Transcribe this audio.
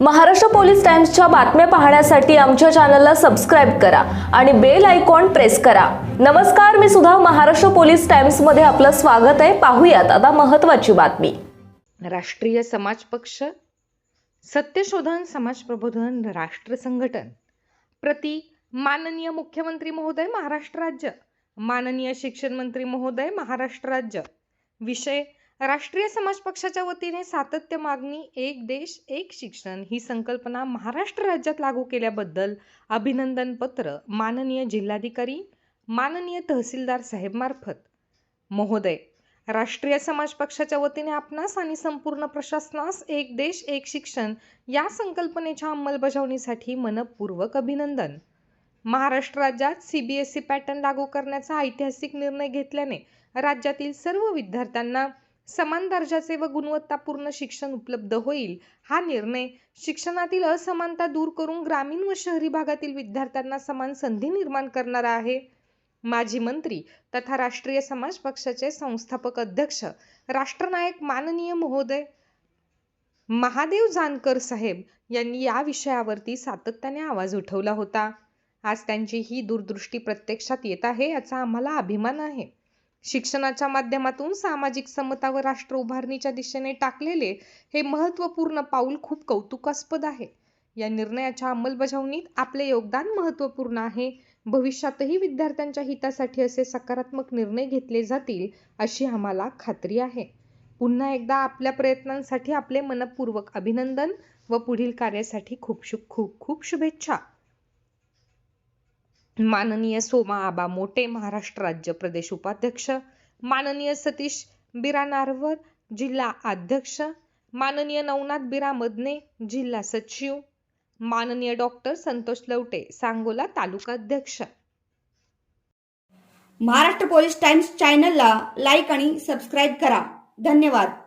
Maharashtra police टाइम्सच्या बातम्या पाहण्यासाठी आमच्या चॅनलला सबस्क्राईब करा आणि बेल आयकॉन प्रेस करा. नमस्कार मी सुद्धा महाराष्ट्र पोलीस टाइम्समध्ये आपलं स्वागत आहे. पाहूयात आता महत्वाची बातमी. राष्ट्रीय समाज पक्ष सत्यशोधन समाज प्रबोधन राष्ट्र संघटन. प्रति माननीय मुख्यमंत्री महोदय महाराष्ट्र राज्य. माननीय शिक्षण मंत्री महोदय महाराष्ट्र राज्य. विषय राष्ट्रीय समाज पक्षाच्या वतीने सातत्य मागणी एक देश एक शिक्षण ही संकल्पना महाराष्ट्र राज्यात लागू केल्याबद्दल अभिनंदन पत्र माननीय जिल्हाधिकारी माननीय तहसीलदार साहेबमार्फत महोदय राष्ट्रीय समाज पक्षाच्या वतीने आपणास आणि संपूर्ण प्रशासनास एक देश एक शिक्षण या संकल्पनेच्या अंमलबजावणीसाठी मनपूर्वक अभिनंदन. महाराष्ट्र राज्यात C B S E pattern लागू करण्याचा ऐतिहासिक निर्णय घेतल्याने राज्यातील सर्व विद्यार्थ्यांना समान दर्जाचे व गुणवत्तापूर्ण शिक्षण उपलब्ध होईल. हा निर्णय शिक्षणातील असमानता दूर करून ग्रामीण व शहरी भागातील विद्यार्थ्यांना समान संधी निर्माण करणारा आहे. माजी मंत्री तथा राष्ट्रीय समाज पक्षाचे संस्थापक अध्यक्ष राष्ट्रनायक माननीय महोदय महादेव जानकर साहेब यांनी या विषयावरती सातत्याने आवाज उठवला होता. आज त्यांची ही दूरदृष्टी प्रत्यक्षात येत आहे याचा आम्हाला अभिमान आहे. शिक्षणाच्या माध्यमातून सामाजिक समता व राष्ट्र उभारणीच्या दिशेने टाकलेले हे महत्त्वपूर्ण पाऊल खूप कौतुकास्पद आहे. या निर्णयाच्या अंमलबजावणीत आपले योगदान महत्त्वपूर्ण आहे. भविष्यातही विद्यार्थ्यांच्या हितासाठी असे सकारात्मक निर्णय घेतले जातील अशी आम्हाला खात्री आहे. पुन्हा एकदा आपल्या प्रयत्नांसाठी आपले मनपूर्वक अभिनंदन व पुढील कार्यासाठी खूप शु खूप खूप शुभेच्छा. माननीय सोमा आबा मोटे महाराष्ट्र राज्य प्रदेश उपाध्यक्ष माननीय सतीश बिरा नारवर जिल्हा अध्यक्ष माननीय नवनाथ बिरा मदने जिल्हा सचिव माननीय डॉक्टर संतोष लवटे सांगोला तालुका अध्यक्ष. महाराष्ट्र पोलीस टाइम्स चॅनलला लाईक आणि सबस्क्राईब करा. धन्यवाद.